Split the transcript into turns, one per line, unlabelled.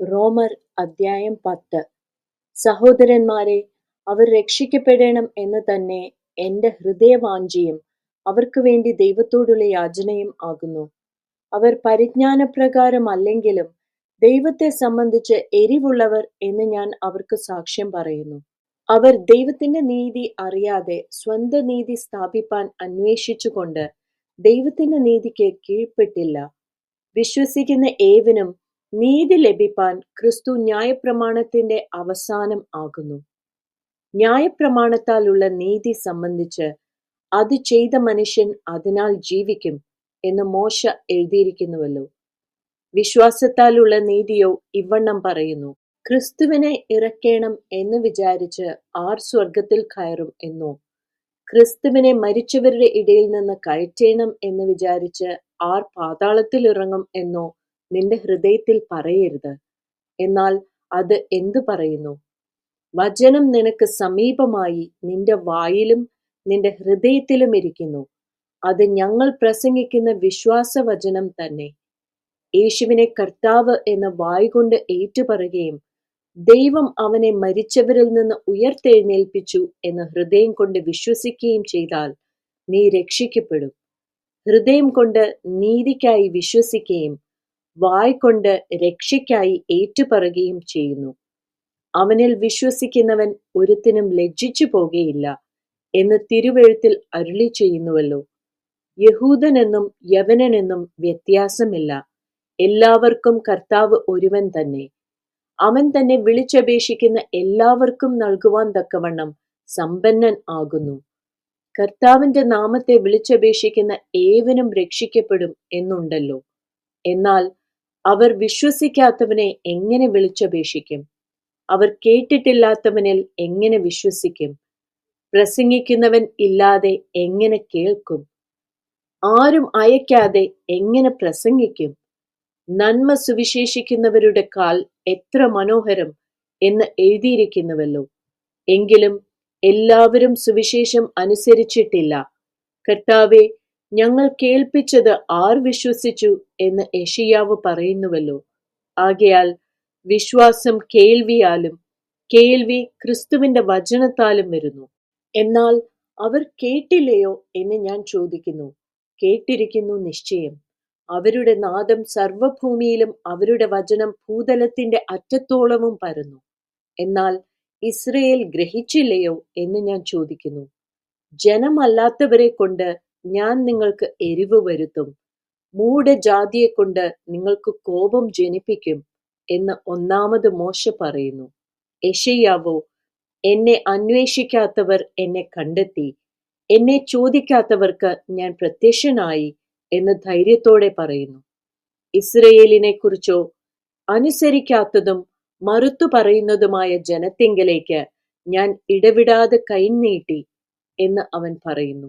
റോമർ അദ്ധ്യായം പത്ത്. സഹോദരന്മാരെ അവർ രക്ഷിക്കപ്പെടണം എന്ന് തന്നെ എന്റെ ഹൃദയവാഞ്ചിയും അവർക്ക് വേണ്ടി ദൈവത്തോടുള്ള യാചനയും ആകുന്നു. അവർ പരിജ്ഞാനപ്രകാരമല്ലെങ്കിലും ദൈവത്തെ സംബന്ധിച്ച് എരിവുള്ളവർ എന്ന് ഞാൻ അവർക്ക് സാക്ഷ്യം പറയുന്നു. അവർ ദൈവത്തിന്റെ നീതി അറിയാതെ സ്വന്തം നീതി സ്ഥാപിപ്പാൻ അന്വേഷിച്ചുകൊണ്ട് ദൈവത്തിന്റെ നീതിക്ക് കീഴ്പ്പെട്ടില്ല. വിശ്വസിക്കുന്ന ഏവനും നീതി ലഭിപ്പാൻ ക്രിസ്തു ന്യായപ്രമാണത്തിന്റെ അവസാനം ആകുന്നു. ന്യായപ്രമാണത്താലുള്ള നീതി സംബന്ധിച്ച് അത് ചെയ്ത മനുഷ്യൻ അതിനാൽ ജീവിക്കും എന്ന് മോശ എഴുതിയിരിക്കുന്നുവല്ലോ. വിശ്വാസത്താലുള്ള നീതിയോ ഇവണ്ണം പറയുന്നു. ക്രിസ്തുവിനെ ഇറക്കേണം എന്ന് വിചാരിച്ച് ആർ സ്വർഗത്തിൽ കയറും എന്നോ ക്രിസ്തുവിനെ മരിച്ചവരുടെ ഇടയിൽ നിന്ന് കയറ്റേണം എന്ന് വിചാരിച്ച് ആർ പാതാളത്തിൽ ഇറങ്ങും എന്നോ നിന്റെ ഹൃദയത്തിൽ പറയരുത്. എന്നാൽ അത് എന്തു പറയുന്നു? വചനം നിനക്ക് സമീപമായി നിന്റെ വായിലും നിന്റെ ഹൃദയത്തിലും ഇരിക്കുന്നു. അത് ഞങ്ങൾ പ്രസംഗിക്കുന്ന വിശ്വാസവചനം തന്നെ. യേശുവിനെ കർത്താവ് എന്ന വായികൊണ്ട് ഏറ്റുപറയുകയും ദൈവം അവനെ മരിച്ചവരിൽ നിന്ന് ഉയർത്തെഴുന്നേൽപ്പിച്ചു എന്ന് ഹൃദയം കൊണ്ട് വിശ്വസിക്കുകയും ചെയ്താൽ നീ രക്ഷിക്കപ്പെടും. ഹൃദയം കൊണ്ട് നീതിക്കായി വിശ്വസിക്കുകയും വായ്കൊണ്ട് രക്ഷയ്ക്കായി ഏറ്റുപറയുകയും ചെയ്യുന്നു. അവനിൽ വിശ്വസിക്കുന്നവൻ ഒരുത്തിനും ലജ്ജിച്ചു പോകുകയില്ല എന്ന് തിരുവെഴുത്തിൽ അരുളി ചെയ്യുന്നുവല്ലോ. യഹൂദനെന്നും യവനനെന്നും വ്യത്യാസമില്ല. എല്ലാവർക്കും കർത്താവ് ഒരുവൻ തന്നെ. അവൻ തന്നെ വിളിച്ചപേക്ഷിക്കുന്ന എല്ലാവർക്കും നൽകുവാൻ തക്കവണ്ണം സമ്പന്നൻ ആകുന്നു. കർത്താവിന്റെ നാമത്തെ വിളിച്ചപേക്ഷിക്കുന്ന ഏവനും രക്ഷിക്കപ്പെടും എന്നുണ്ടല്ലോ. എന്നാൽ അവർ വിശ്വസിക്കാത്തവനെ എങ്ങനെ വിളിച്ചപേക്ഷിക്കും? അവർ കേട്ടിട്ടില്ലാത്തവനിൽ എങ്ങനെ വിശ്വസിക്കും? പ്രസംഗിക്കുന്നവൻ ഇല്ലാതെ എങ്ങനെ കേൾക്കും? ആരും അയക്കാതെ എങ്ങനെ പ്രസംഗിക്കും? നന്മ സുവിശേഷിക്കുന്നവരുടെ കാൽ എത്ര മനോഹരം എന്ന് എഴുതിയിരിക്കുന്നുവല്ലോ. എങ്കിലും എല്ലാവരും സുവിശേഷം അനുസരിച്ചിട്ടില്ല. കർത്താവെ ഞങ്ങൾ കേൾപ്പിച്ചത് ആർ വിശ്വസിച്ചു എന്ന് യഷിയാവ് പറയുന്നുവല്ലോ. ആകയാൽ വിശ്വാസം കേൾവിയാലും കേൾവി ക്രിസ്തുവിന്റെ വചനത്താലും വരുന്നു. എന്നാൽ അവർ കേട്ടില്ലയോ എന്ന് ഞാൻ ചോദിക്കുന്നു. കേട്ടിരിക്കുന്നു നിശ്ചയം. അവരുടെ നാദം സർവഭൂമിയിലും അവരുടെ വചനം ഭൂതലത്തിന്റെ അറ്റത്തോളവും പരന്നു. എന്നാൽ ഇസ്രയേൽ ഗ്രഹിച്ചില്ലയോ എന്ന് ഞാൻ ചോദിക്കുന്നു. ജനമല്ലാത്തവരെ കൊണ്ട് ഞാൻ നിങ്ങൾക്ക് എരിവ് വരുത്തും. മൂഢജാതിയെ കൊണ്ട് നിങ്ങൾക്ക് കോപം ജനിപ്പിക്കും എന്ന് ഒന്നാമത് മോശ പറയുന്നു. യശയ്യാവോ എന്നെ അന്വേഷിക്കാത്തവർ എന്നെ കണ്ടെത്തി. എന്നെ ചോദിക്കാത്തവർക്ക് ഞാൻ പ്രത്യക്ഷനായി എന്ന് ധൈര്യത്തോടെ പറയുന്നു. ഇസ്രയേലിനെ കുറിച്ചോ അനുസരിക്കാത്തതും മറുത്തു പറയുന്നതുമായ ജനത്തിങ്കലേക്ക് ഞാൻ ഇടവിടാതെ കൈനീട്ടി എന്ന് അവൻ പറയുന്നു.